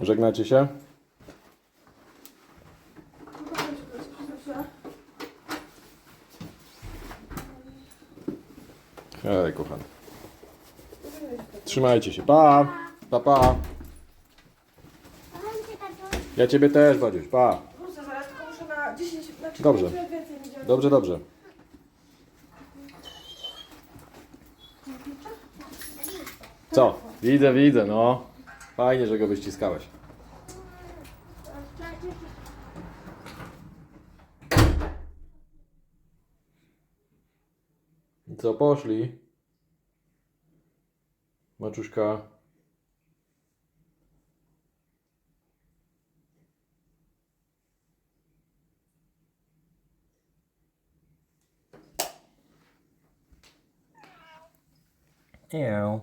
Żegnacie się? Hej, kochany. Trzymajcie się. Pa! Pa, pa. Ja ciebie też, Badziuś. Pa. Wrócę zaraz, tylko muszę na 10, na 4 Dobrze. Dobrze, dobrze. Co? Widzę, widzę, no. Fajnie, że go wyściskałeś. Co, poszli? Maczuszka. Nie.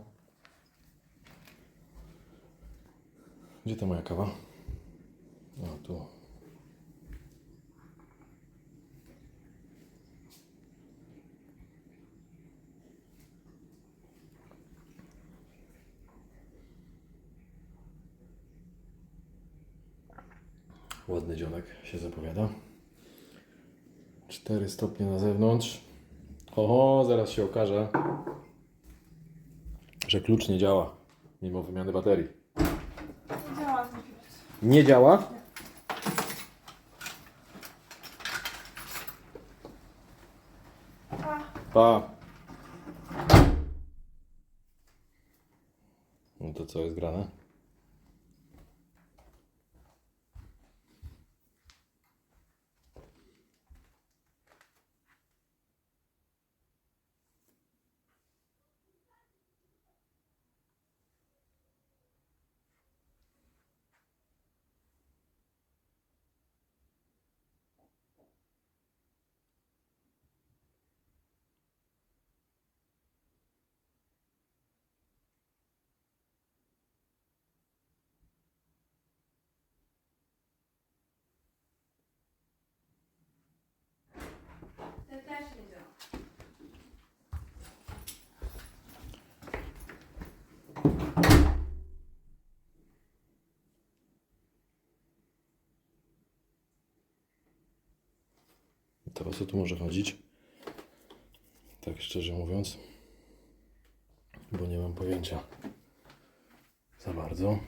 Gdzie ta moja kawa? O, tu. Ładny dzionek się zapowiada. 4 stopnie na zewnątrz. Oho, zaraz się okaże, że klucz nie działa, mimo wymiany baterii. Nie działa ten piec. Nie działa? Pa. No to co jest grane? ten też nie działa. To o co tu może chodzić? Tak szczerze mówiąc, bo nie mam pojęcia za bardzo.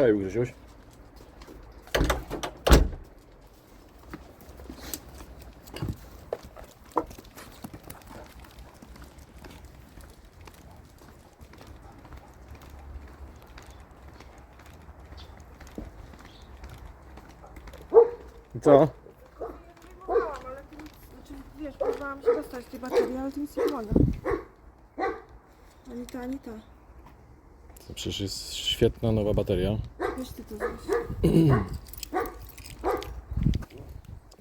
Hej, Grzesiuś. I co? Próbowałam, ale to nic, znaczy wiesz, próbowałam się dostać z tej baterii, ale to nic nie pomaga. Ani ta, ani ta. To przecież jest świetna nowa bateria.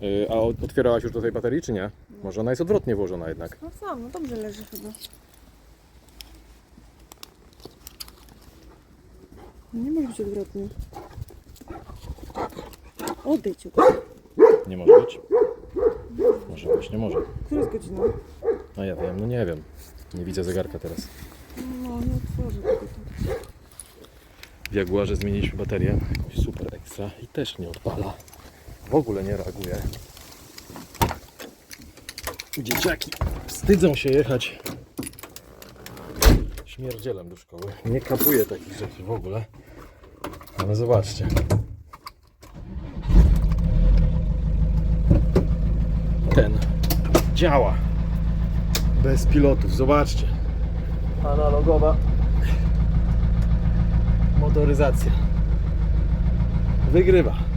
Yy, a od- otwierałaś już do tej baterii, czy nie? Może ona jest odwrotnie włożona jednak. No sam, no dobrze leży chyba. No Nie może być odwrotnie. Odejdź od Nie może być. Może być, nie może. Która jest godzina? No ja wiem, no nie wiem. Nie widzę zegarka teraz. No, tu. W Jaguarze zmieniliśmy baterię. Jakąś super ekstra i też nie odpala. W ogóle nie reaguje. Dzieciaki wstydzą się jechać śmierdzielem do szkoły. Nie kapuje takich rzeczy w ogóle. Ale zobaczcie. Ten działa. Bez pilotów, zobaczcie. Analogowa motoryzacja. Wygrywa.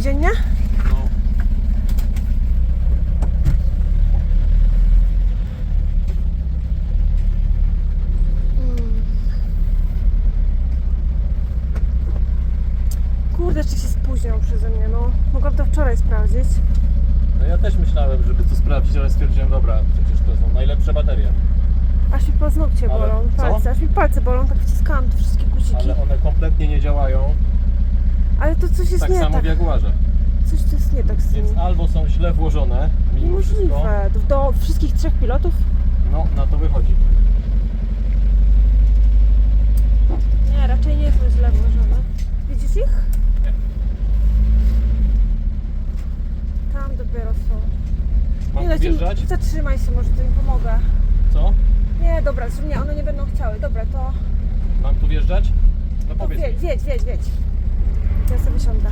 dzień, nie? No. Mm. Kurde, jeszcze się spóźnią przeze mnie, no. Mogłam to wczoraj sprawdzić. No ja też myślałem, żeby to sprawdzić, ale stwierdziłem, dobra, przecież to są najlepsze baterie. Aż mi paznokcie Ale bolą, co? palce, aż mi palce bolą, tak wciskałam te wszystkie guziki. Ale Ale, one kompletnie nie działają, to coś jest tak nie samo tak. w Jaguarze. Coś to jest nie tak z Więc nimi. albo są źle włożone, mimo wszystko, Niemożliwe. Do, do wszystkich trzech pilotów? no na to wychodzi. Nie, raczej nie są źle włożone. Widzisz ich? Nie. Tam dopiero są. Mam nie, tu wjeżdżać? zatrzymaj się, może to mi pomogę. Co? Nie, dobra, że nie, one nie będą chciały. Dobra, to, Mam tu wjeżdżać? No powiedz mi. wiedź, wiedź, wiedź, wiedź. Ja sobie siądę.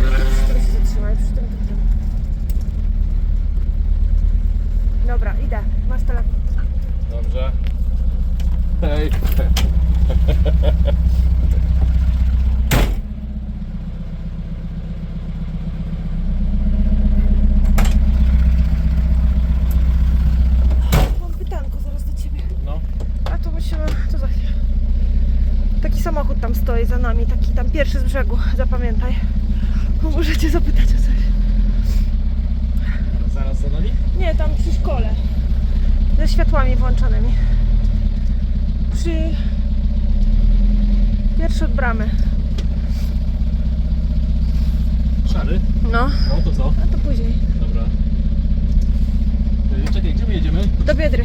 Przy tym się zatrzymaj, przy tym, tym, tym. Dobra, idę. Masz telefon. Dobrze. Hej. Mam pytanko zaraz do ciebie. No, A to musimy, to za chwilę. Taki samochód tam stoi za nami, taki tam pierwszy z brzegu, zapamiętaj. Bo możecie zapytać o coś. ale zaraz za nami? Nie, tam przy szkole. Ze światłami włączonymi. Przy... Pierwszy od bramy. Szary? No, No to co? a to później. Dobra. Ej, Czekaj, gdzie my jedziemy? Do Biedry.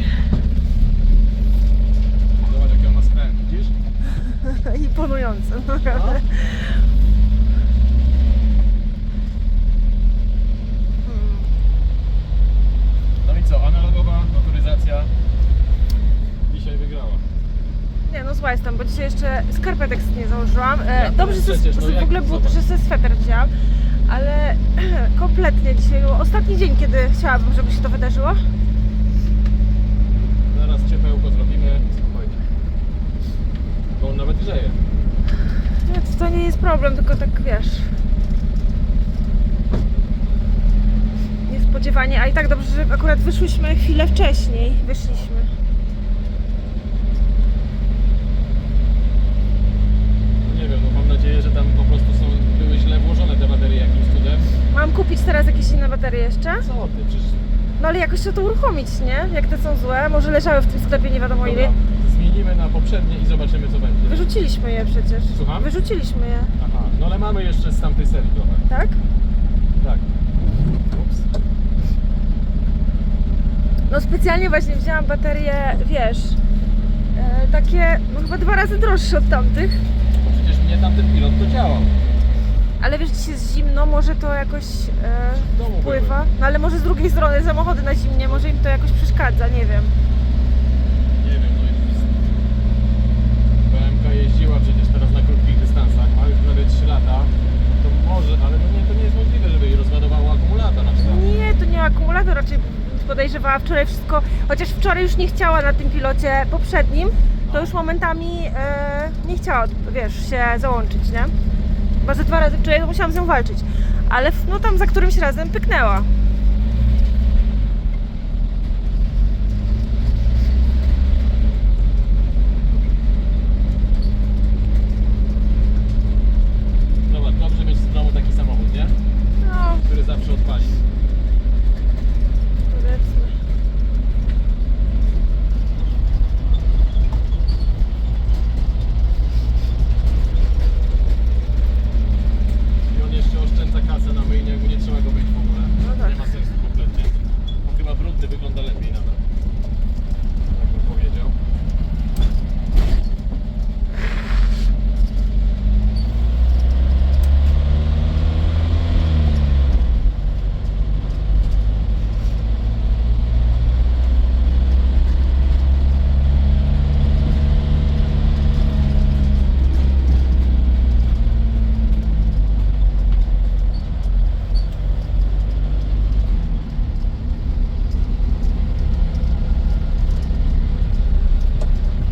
Zobacz jaki on ma skręt, widzisz? Imponujące, No. naprawdę. Hmm. No i co, analogowa motoryzacja dzisiaj wygrała. Nie no zła jestem, bo dzisiaj jeszcze skarpetek nie założyłam. E, dobrze, że, przecież, no że w jak- ogóle zobacz. że sobie sweter wzięłam, ale kompletnie dzisiaj był ostatni dzień, kiedy chciałabym, żeby się to wydarzyło. Zaraz ciepełko zrobimy, spokojnie. Bo on nawet grzeje. Nie, to, to nie jest problem, tylko tak wiesz. Niespodziewanie, a i tak dobrze, że akurat wyszłyśmy chwilę wcześniej. Wyszliśmy. No nie wiem, no mam nadzieję, że tam po prostu są, były źle włożone te baterie jakimś cudem. Mam kupić teraz jakieś inne baterie jeszcze? Co ty, przecież... No ale jakoś trzeba to uruchomić, nie? Jak te są złe, może leżały w tym sklepie nie wiadomo ile. Zmienimy na poprzednie i zobaczymy co będzie. Wyrzuciliśmy je przecież. Słucham? Wyrzuciliśmy je, Aha, no ale mamy jeszcze z tamtej serii trochę. tak? Tak. Ups. No specjalnie właśnie wzięłam baterie, wiesz, e, takie no chyba dwa razy droższe od tamtych. Bo przecież mnie tamten pilot to działał. Ale wiesz, dzisiaj jest zimno, może to jakoś W domu e, wpływa. No ale może z drugiej strony samochody na zimnie, może im to jakoś przeszkadza, nie wiem. Nie wiem, no już... Jeździła przecież teraz na krótkich dystansach, ma już prawie 3 lata. To może, ale no nie, to nie jest możliwe, żeby jej rozładowało akumulator na przykład. Nie, to nie akumulator, raczej podejrzewała wczoraj wszystko, chociaż wczoraj już nie chciała na tym pilocie poprzednim, to już momentami e, nie chciała, wiesz, się załączyć, nie? Chyba ze dwa razy wczoraj musiałam z nią walczyć, ale no tam za którymś razem pyknęła. Zobacz, dobrze mieć w domu taki samochód, nie? No, Który zawsze odpali. powiedzmy. I on jeszcze oszczędza kasę na myjnie, jakby nie trzeba go myć w ogóle. No tak. Nie ma sensu kompletnie. On chyba brudny wygląda lepiej nawet. Tak bym powiedział.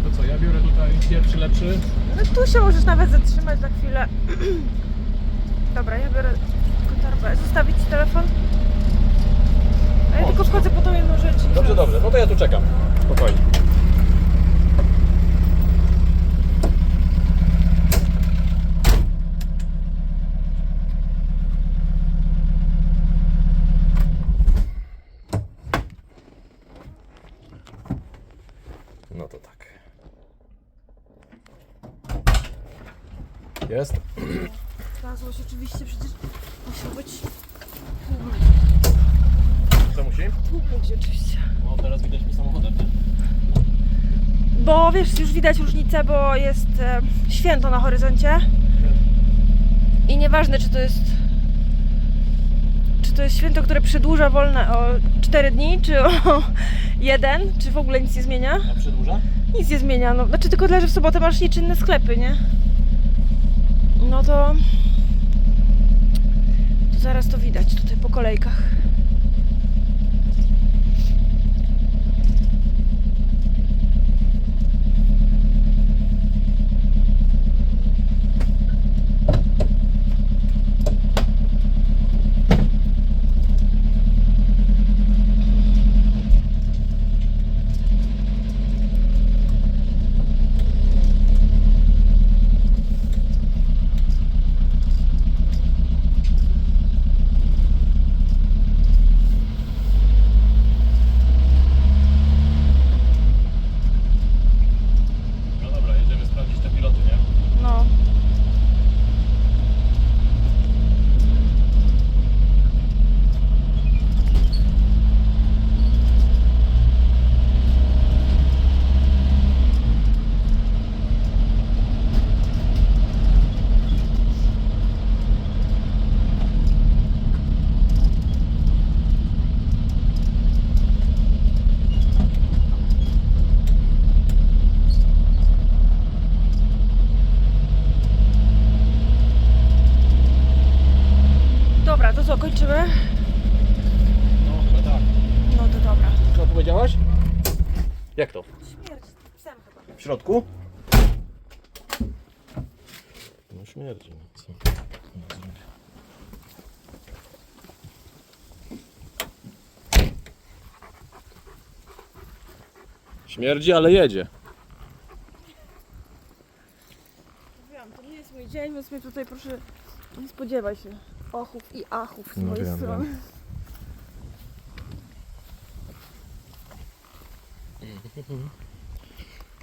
To co, ja biorę tutaj pierwszy lepszy. No tu się możesz nawet zatrzymać na chwilę. Dobra, zostawić telefon? A ja Możesz, tylko wchodzę po tą jedną rzecz. i Dobrze, zaraz- dobrze. No to ja tu czekam. Spokojnie. No to tak. Jest. Znalazło się oczywiście, przecież musiał być Co musi? tłumik oczywiście. No teraz widać po samochodach. Bo wiesz, już widać różnicę, bo jest e, święto na horyzoncie. I nieważne, czy to jest. Czy to jest święto, które przedłuża wolne o 4 dni, czy o jeden, czy w ogóle nic nie zmienia? A przedłuża? Nic nie zmienia. No, znaczy tylko tyle, że w sobotę masz nieczynne sklepy, nie? No to. to zaraz to widać tutaj po kolejkach. No dobra, jedziemy sprawdzić te piloty, nie? No. Dobra, to co, kończymy? No chyba tak. No to dobra. Co powiedziałaś? Jak to? Śmierć psem chyba. W środku? No śmierdzi, no co? No, zrobię. Śmierdzi, ale jedzie. Mówiłam, to nie jest mój dzień, więc mnie tutaj proszę nie spodziewaj się ochów i achów z No mojej wiem, strony. wiem.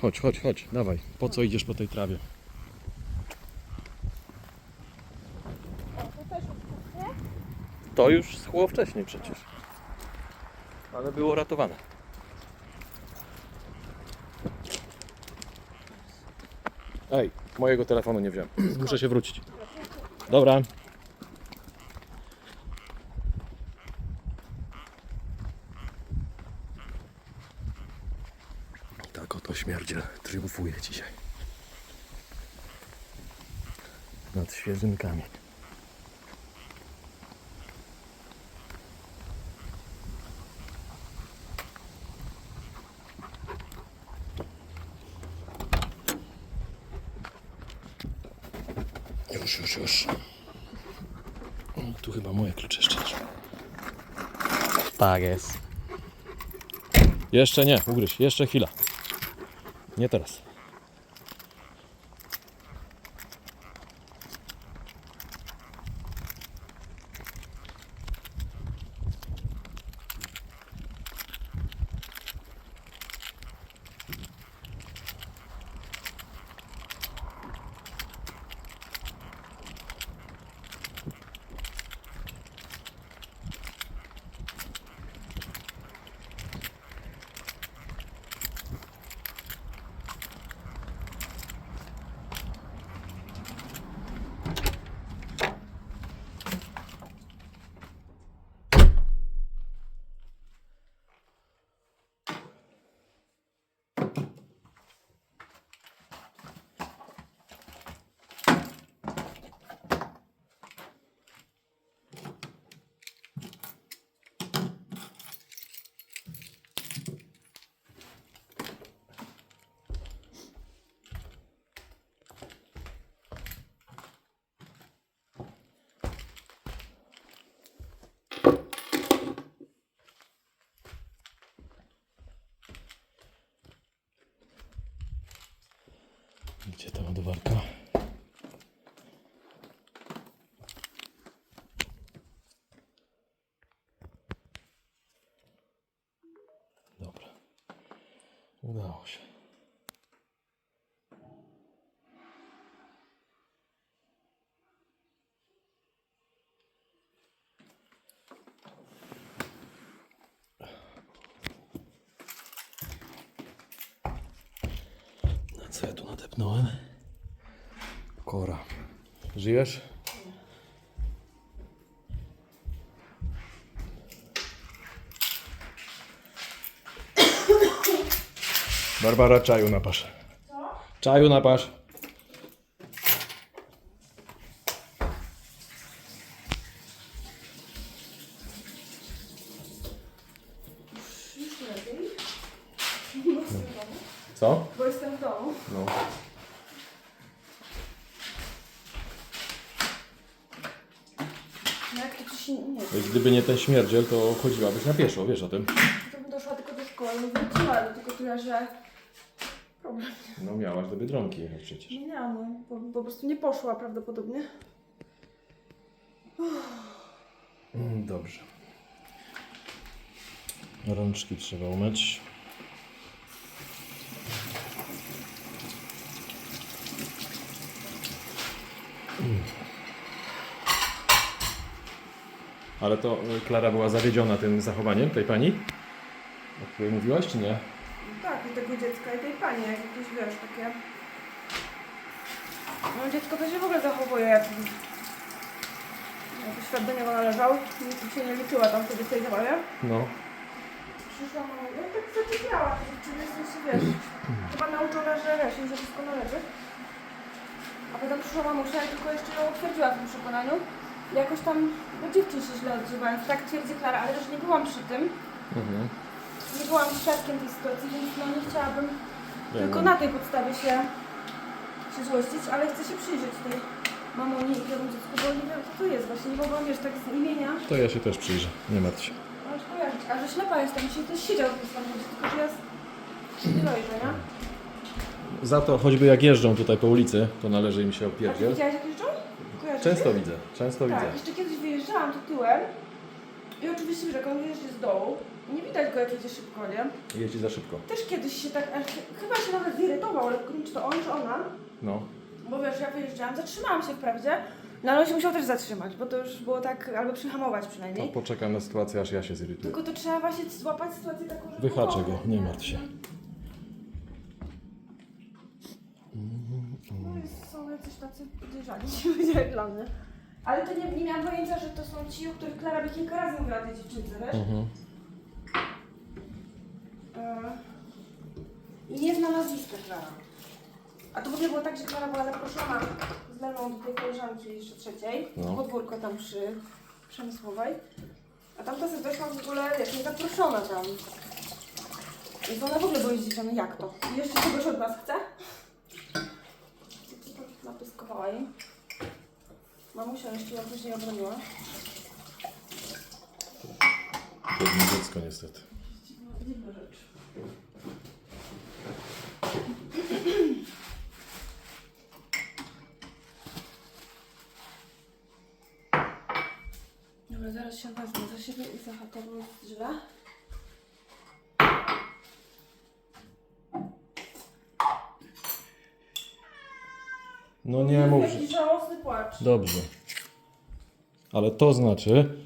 Chodź, chodź, chodź, dawaj. Po co idziesz po tej trawie? To też To już schło wcześniej przecież. Ale było ratowane. Ej, mojego telefonu nie wziąłem. Muszę się wrócić. Dobra. Tak oto śmierdziel triumfuje dzisiaj. Nad świeżynkami. Już, już, już. O, tu chyba moje klucze jeszcze leżą. Tak jest. Jeszcze nie, ugryź, jeszcze chwila. Nie teraz. Gdzie ta ładowarka? Dobra. Udało się. Co ja tu nadepnąłem? Kora. Żyjesz? Barbara, czaju napasz. Co? Czaju napasz. Już lepiej. Co? Bo jestem w domu. No. No jak to ci się nie Gdyby nie ten śmierdziel, to chodziłabyś na pieszo, wiesz o tym? to bym doszła tylko do szkoły, no wróciła, ale tylko tyle, że problem. No miałaś do Biedronki jechać przecież. Nie miałam, no, po, po prostu nie poszła prawdopodobnie. Mm, Dobrze. Rączki trzeba umyć. Ale to y, Klara była zawiedziona tym zachowaniem tej pani? O której mówiłaś, czy nie? Tak, i tego dziecka i tej pani, jak jakieś wiesz, takie... No dziecko to się w ogóle zachowuje jak... Jakby świat do niego należał, nic się nie liczyła tam wtedy w tej zabawie. No. Przyszła mama, ja tak zaczepiała, w sensie, wiesz, chyba nauczona, że wiesz, im się wszystko należy. A potem przyszła mamusia i tylko jeszcze ją utwierdziła w tym przekonaniu. I Jakoś tam do dziewczyn się źle odzywają, tak twierdzi Klara, ale też nie byłam przy tym. Mhm. Nie byłam świadkiem tej sytuacji, więc no nie chciałabym Wiem. tylko na tej podstawie się, się złościć, ale chcę się przyjrzeć tej mamoni i temu dziecku, bo nie wiem co to jest właśnie, nie mogłam wiesz, tak z imienia To ja się też przyjrzę, nie martw się. aż kojarzyć. A że ślepa jestem, dzisiaj też siedział w tym samochodzie, tylko że ja z- nie nie? Za to choćby jak jeżdżą tutaj po ulicy, to należy im się A ty opierdziel. widziałeś jak jeżdżą? Kojarzysz Często widzę, często Tak, widzę. jeszcze kiedyś wyjeżdżałam tu tyłem i oczywiście, że jak on jeździ z dołu, nie widać go jak jedzie szybko, nie? Jeździ za szybko. Też kiedyś się tak, aż, chyba się nawet zirytował, ale nie wiem, czy to on, czy ona. No. Bo wiesz, ja wyjeżdżałam, zatrzymałam się wprawdzie, no ale on się musiał też zatrzymać, bo to już było tak, albo przyhamować To przynajmniej. poczekam na sytuację, aż ja się zirytuję. Tylko to trzeba właśnie złapać sytuację taką, że... Wyhaczę go, nie martw się. Się powiedzieli dla mnie. Ale to nie, nie miałam pojęcia, że to są ci, o których Klara by kilka razy mówiła tej dziewczynce, wiesz? Mhm. E, I nie zna nazwiska Klara. A to w ogóle było tak, że Klara była zaproszona z Leną do tej koleżanki jeszcze trzeciej, No. podwórko tam przy Przemysłowej. A tamta sobie weszła w ogóle, wiesz, nie zaproszona tam. I to ona w ogóle była zdziwiona, jak to? I jeszcze czegoś od nas chce? Jej. Mamusia jeszcze ją później obroniła. Biedne dziecko niestety. Dziwna rzecz. Dobra, zaraz się wezmę za siebie i za chatę, bo No nie mów. Jaki żałosny płacz. Dobrze. Ale to znaczy,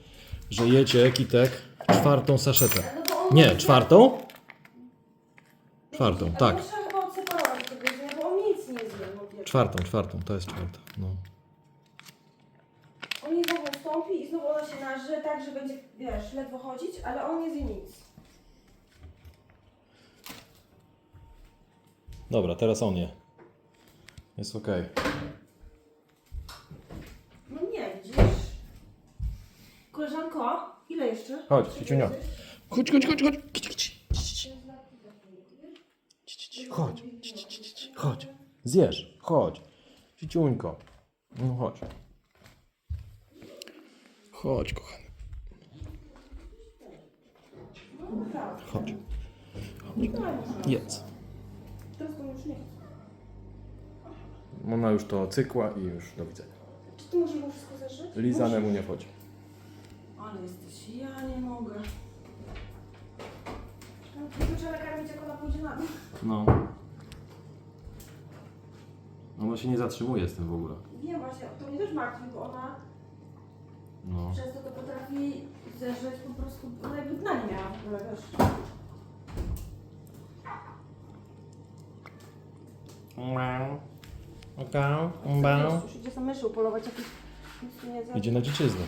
że jecie kitek czwartą saszetę. No bo on Nie, czwartą? Czwartą, Ale tak. Chyba odseparować tego jedzenia, bo on nic nie zje. wie. Czwartą, czwartą, to jest czwarta. No. On jej znowu ustąpi i znowu ona się naży tak, że będzie, wiesz, ledwo chodzić, ale on nie zje nic. Dobra, teraz on je. Jest okej. No nie, widzisz? Koleżanko, ile jeszcze? Chodź, Kiciunio. Chodź, chodź, chodź, chodź. Kici. Cici, Chodź, cici. chodź. Zjesz, chodź. Ciciuńko. No chodź. Chodź, kochany. Chodź. Jedz. Teraz to już nie. Ona już to cykła i już do widzenia. Czy ty możesz mu wszystko zeszyć? Lizanemu nie wchodzi. Ale jesteś, ja nie mogę. tylko trzeba nakarmić, jak ona pójdzie na dół. No. Ona się nie zatrzymuje z tym w ogóle. Wiem właśnie, to mnie też martwi, bo ona No. przez to to potrafi zeżreć po prostu, ona jakby dna nie miała w ogóle, wiesz. Okej. Wiesz, Już idzie za myszy upolować jakieś... nic tu nie za- Idzie na dziczyznę.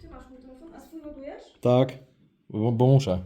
Ty masz mój telefon, a swój ładujesz? Tak, bo, bo muszę.